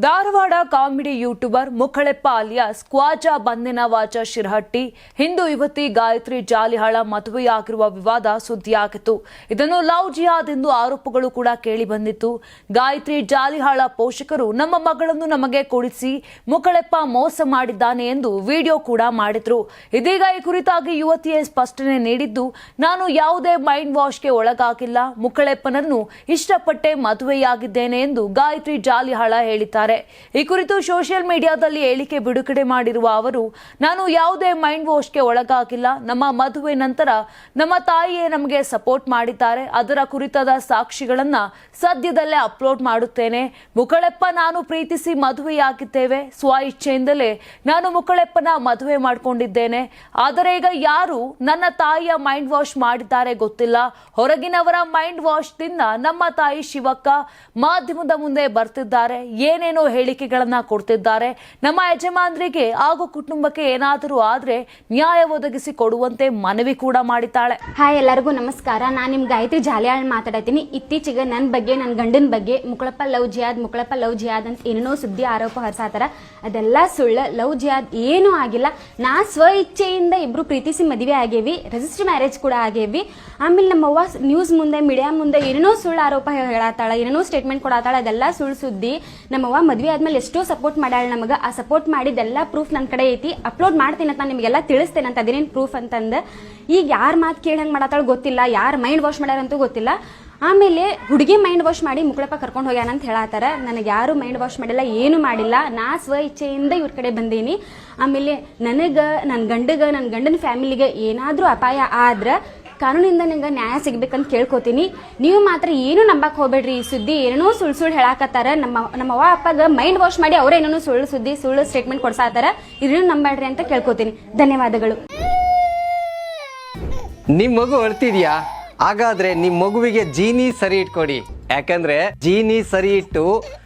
Dharwad comedy youtuber Mukaleppa alias, Khwaja ಬಂದಿನ ವಾಚ ಶಿರಹಟ್ಟಿ, ಹಿಂದೂ ಯುವತಿ ಗಾಯತ್ರಿ ಜಾಲಿಹಾಳ ಮದುವೆಯಾಗಿರುವ ವಿವಾದ ಸುದ್ದಿಯಾಗಿತ್ತು. ಇದನ್ನು ಲವ್ ಜಿಹಾದ್ ಎಂದು ಆರೋಪಗಳು ಕೂಡ ಕೇಳಿ ಬಂದಿತ್ತು. ಗಾಯತ್ರಿ ಜಾಲಿಹಾಳ ಪೋಷಕರು ನಮ್ಮ ಮಗಳನ್ನು ನಮಗೆ ಕೊಡಿಸಿ ಮುಖಳೆಪ್ಪ ಮೋಸ ಮಾಡಿದ್ದಾನೆ ಎಂದು ವಿಡಿಯೋ ಕೂಡ ಮಾಡಿದ್ರು. ಇದೀಗ ಈ ಕುರಿತಾಗಿ ಯುವತಿಯೇ ಸ್ಪಷ್ಟನೆ ನೀಡಿದ್ದು, ನಾನು ಯಾವುದೇ ಮೈಂಡ್ ವಾಶ್ಗೆ ಒಳಗಾಗಿಲ್ಲ. ಮುಖಳೆಪ್ಪನನ್ನು ಇಷ್ಟಪಟ್ಟೆ ಮದುವೆಯಾಗಿದ್ದೇನೆ ಎಂದು ಗಾಯತ್ರಿ ಜಾಲಿಹಾಳ ಹೇಳಿದ್ದಾರೆ. ಈ ಕುರಿತು ಸೋಷಿಯಲ್ ಮೀಡಿಯಾದಲ್ಲಿ ಹೇಳಿಕೆ ಬಿಡುಗಡೆ ಮಾಡಿರುವ ಅವರು, ನಾನು ಯಾವುದೇ ಮೈಂಡ್ ವಾಶ್ಗೆ ಒಳಗಾಗಿಲ್ಲ. ನಮ್ಮ ಮದುವೆ ನಂತರ ನಮ್ಮ ತಾಯಿಯೇ ನಮಗೆ ಸಪೋರ್ಟ್ ಮಾಡಿದ್ದಾರೆ. ಅದರ ಕುರಿತಾದ ಸಾಕ್ಷಿಗಳನ್ನ ಸದ್ಯದಲ್ಲೇ ಅಪ್ಲೋಡ್ ಮಾಡುತ್ತೇನೆ. ಮುಕಳೆಪ್ಪ, ನಾನು ಪ್ರೀತಿಸಿ ಮದುವೆಯಾಗಿದ್ದೇವೆ. ಸ್ವ ಇಚ್ಛೆಯಿಂದಲೇ ನಾನು ಮುಕಳೆಪ್ಪನ ಮದುವೆ ಮಾಡಿಕೊಂಡಿದ್ದೇನೆ. ಆದರೆ ಈಗ ಯಾರು ನನ್ನ ತಾಯಿಯ ಮೈಂಡ್ ವಾಶ್ ಮಾಡಿದ್ದಾರೆ ಗೊತ್ತಿಲ್ಲ. ಹೊರಗಿನವರ ಮೈಂಡ್ ವಾಶ್ ದಿಂದ ನಮ್ಮ ತಾಯಿ ಶಿವಕ್ಕ ಮಾಧ್ಯಮದ ಮುಂದೆ ಬರ್ತಿದ್ದಾರೆ. ಏನೇನೋ ಹೇಳಿಕೆಗಳನ್ನ ಕೊಡ್ತಿದ್ದಾರೆ. ನಮ್ಮ ಯಜಮಾನ್ರಿಗೆ ಹಾಗೂ ಕುಟುಂಬಕ್ಕೆ ಏನಾದರೂ ಆದ್ರೆ ನ್ಯಾಯ ಒದಗಿಸಿ ಕೊಡುವಂತೆ ಮನವಿ ಕೂಡ ಮಾಡಿದ್ದಾಳೆ. ಹಾಯ್, ಎಲ್ಲರಿಗೂ ನಮಸ್ಕಾರ. ನಾನು ನಿಮ್ಮ ಗಾಯತ್ರಿ ಜಾಲಿಯಾಳ್ ಮಾತಾಡತೀನಿ. ಇತ್ತೀಚೆಗೆ ನನ್ನ ಬಗ್ಗೆ ನನ್ನ ಗಂಡನ ಬಗ್ಗೆ ಮುಕಳಪ್ಪ ಲವ್ ಜಿಯಾದ್, ಮುಕಳಪ್ಪ ಲವ್ ಜಿಯಾದ್ ಅಂತ ಏನೇನೋ ಸುದ್ದಿ, ಆರೋಪ ಹೊರಸಾತಾರ. ಅದೆಲ್ಲ ಸುಳ್ಳು, ಲವ್ ಜಿಯಾದ್ ಏನೂ ಆಗಿಲ್ಲ. ನಾ ಸ್ವ ಇಚ್ಛೆಯಿಂದ ಇಬ್ರು ಪ್ರೀತಿಸಿ ಮದುವೆ ಆಗೇವಿ ರಿಜಿಸ್ಟರ್ ಮ್ಯಾರೇಜ್ ಕೂಡ ಆಗೇವಿ. ಆಮೇಲೆ ನಮ್ಮವ್ವ ನ್ಯೂಸ್ ಮುಂದೆ ಮೀಡಿಯಾ ಮುಂದೆ ಏನೇನೋ ಸುಳ್ಳು ಆರೋಪ ಹೇಳತ್ತಾಳ ಏನೇನೋ ಸ್ಟೇಟ್ಮೆಂಟ್ ಕೊಡತ್ತಾಳ ಅದೆಲ್ಲ ಸುಳ್ಳು ಸುದ್ದಿ. ನಮ್ಮವ್ವ ಮದುವೆ ಆದ್ಮೇಲೆ ಎಷ್ಟೋ ಸಪೋರ್ಟ್ ಮಾಡ್ಯಾಳ ನಮಗೆ. ಆ ಸಪೋರ್ಟ್ ಮಾಡಿದೆಲ್ಲ ಪ್ರೂಫ್ ನನ್ನ ಕಡೆ ಐತಿ. ಅಪ್ಲೋಡ್ ಮಾಡ್ತೀನಿ ಅಂತ ನಾನು ನಿಮಗೆಲ್ಲ ತಿಳಿಸ್ತೇನೆ ಅಂತ ಅದೇನೇನು ಪ್ರೂಫ್ ಅಂತಂದು. ಈಗ ಯಾರ ಮಾತು ಕೇಳಿ ಹಂಗೆ ಮಾಡತ್ತಾಳ ಗೊತ್ತಿಲ್ಲ. ಯಾರು ಮೈಂಡ್ ವಾಶ್ ಮಾಡ್ಯಾರಂತೂ ಗೊತ್ತಿಲ್ಲ. ಆಮೇಲೆ ಹುಡುಗಿ ಮೈಂಡ್ ವಾಶ್ ಮಾಡಿ ಮುಕ್ಕಳಪ್ಪ ಕರ್ಕೊಂಡು ಹೋಗ್ಯಾನ ಅಂತ ಹೇಳತ್ತಾರ ನನಗೆ ಯಾರು ಮೈಂಡ್ ವಾಶ್ ಮಾಡಿಲ್ಲ, ಏನು ಮಾಡಿಲ್ಲ. ನಾ ಸ್ವ ಇಚ್ಛೆಯಿಂದ ಇವ್ರ ಕಡೆ ಬಂದೀನಿ. ಆಮೇಲೆ ನನಗೆ ನನ್ನ ಗಂಡಗ ನನ್ನ ಗಂಡನ ಫ್ಯಾಮಿಲಿಗೆ ಏನಾದರೂ ಅಪಾಯ ಆದ್ರೆ ಕಾನೂನಿಂದ ನಿಂಗೆ ನ್ಯಾಯ ಸಿಗ್ಬೇಕಂತ ಕೇಳ್ಕೊತೀನಿ. ನೀವು ಮಾತ್ರ ಏನು ನಂಬಕ್ ಹೋಗ್ಬೇಡ್ರಿ. ಈ ಸುದ್ದಿ ಏನೋ ಸುಳ್ಳು ಸುಳ್ಳು ಹೇಳಾಕತ್ತಾರ. ನಮ್ಮ ನಮ್ಮ ಅವ್ವ ಅಪ್ಪಗ ಮೈಂಡ್ ವಾಶ್ ಮಾಡಿ ಅವ್ರೇನೇನೋ ಸುಳ್ಳು ಸುದ್ದಿ, ಸುಳ್ಳು ಸ್ಟೇಟ್ಮೆಂಟ್ ಕೊಡ್ಸಾತಾರ ಇದನ್ನು ನಂಬೇಡ್ರಿ ಅಂತ ಕೇಳ್ಕೊತೀನಿ. ಧನ್ಯವಾದಗಳು. ನಿಮ್ ಮಗು ಅಳ್ತಿದ್ಯಾ ಹಾಗಾದ್ರೆ ನಿಮ್ ಮಗುವಿಗೆ ಜೀನಿ ಸರಿ ಇಟ್ಕೊಡಿ. ಯಾಕಂದ್ರೆ ಜೀನಿ ಸರಿ ಇಟ್ಟು